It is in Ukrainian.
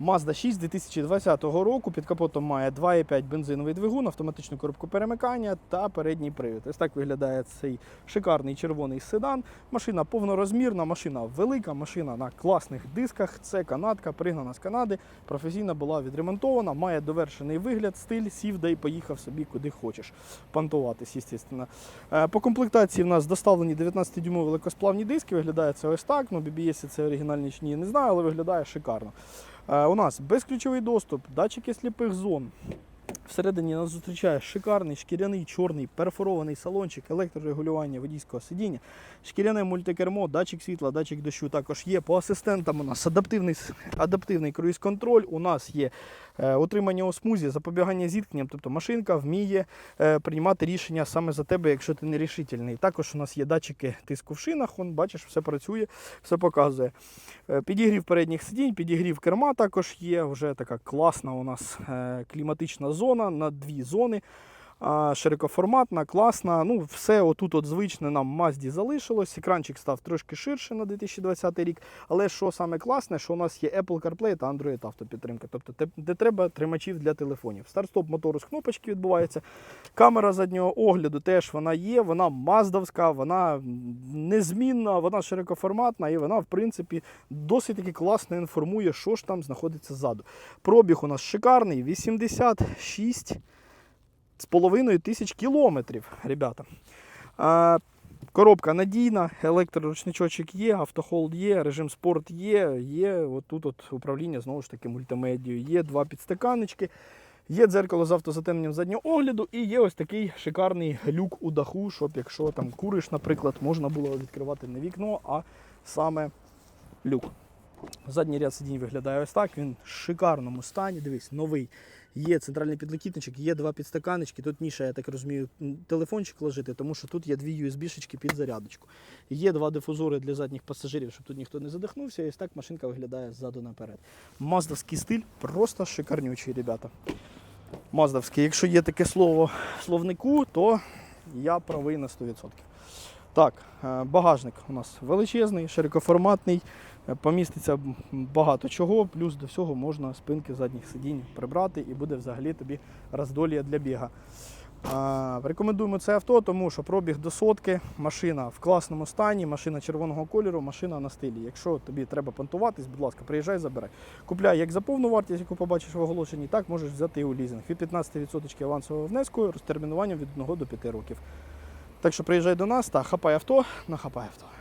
Mazda 6 2020 року. Під капотом має 2,5 бензиновий двигун, автоматичну коробку перемикання та передній привід. Ось так виглядає цей шикарний червоний седан. Машина повнорозмірна, машина велика, машина на класних дисках. Це канадка, пригнана з Канади. Професійно була відремонтована, має довершений вигляд, стиль, сів да й поїхав собі куди хочеш. Понтуватись, звісно. Е, По комплектації в нас доставлені 19-дюймові великосплавні диски. Виглядає це ось так. Ну, BBS це оригінальні чи ні, не знаю, але виглядає шикарно. Е, У нас безключовий доступ, датчики сліпих зон. Всередині нас зустрічає шикарний шкіряний чорний перфорований салончик, електрорегулювання водійського сидіння, шкіряне мультикермо, датчик світла, датчик дощу також є. По асистентам у нас адаптивний, адаптивний круїз-контроль, у нас є е, утримання у смузі, запобігання зіткненням, тобто машинка вміє е, приймати рішення саме за тебе, якщо ти нерішительний. Також у нас є датчики тиску в шинах, он, бачиш, все працює, все показує. Е, Підігрів передніх сидінь, підігрів керма також є. Вже така класна у нас е, кліматична зона на дві зони. Широкоформатна, класна. Ну, все отут от звичне нам в Мазді залишилось. Екранчик став трошки ширше на 2020 рік. Але що саме класне, що у нас є Apple CarPlay та Android автопідтримка. Тобто, де треба тримачів для телефонів. Старт-стоп мотору з кнопочки відбувається. Камера заднього огляду теж вона є, вона маздовська, вона незмінна, вона широкоформатна і вона, в принципі, досить таки класно інформує, що ж там знаходиться ззаду. Пробіг у нас шикарний, 86 з половиною тисяч кілометрів, ребята. Коробка надійна, електроручничочок є, автохолд є, режим спорт є, є отут от управління знову ж таки мультимедією, є два підстаканнички. Є дзеркало з автозатемненням заднього огляду і є ось такий шикарний люк у даху, щоб якщо там куриш, наприклад, можна було відкривати не вікно, а саме люк. Задній ряд сидінь виглядає ось так. Він в шикарному стані. Дивись, новий. Є центральний підлокітничок, є два підстаканечки. Тут ніша, я так розумію, телефончик ложити, тому що тут є дві USB-шечки під зарядочку. Є два дифузори для задніх пасажирів, щоб тут ніхто не задихнувся. І ось так машинка виглядає ззаду наперед. Маздовський стиль просто шикарнючий, ребята. Маздовський. Якщо є таке слово в словнику, то я правий на 100%. Так, е, багажник у нас величезний, широкоформатний, поміститься багато чого, плюс до всього можна спинки задніх сидінь прибрати і буде взагалі тобі роздолія для біга. Рекомендуємо це авто, тому що пробіг до сотки, машина в класному стані, машина червоного кольору, машина на стилі. Якщо тобі треба понтуватись, будь ласка, приїжджай, забирай. Купляй як за повну вартість, яку побачиш в оголошенні, так можеш взяти і у лізинг. Від 15% авансового внеску розтермінуванням від 1 до 5 років. Так що приїжджай до нас та хапай авто на хапай авто.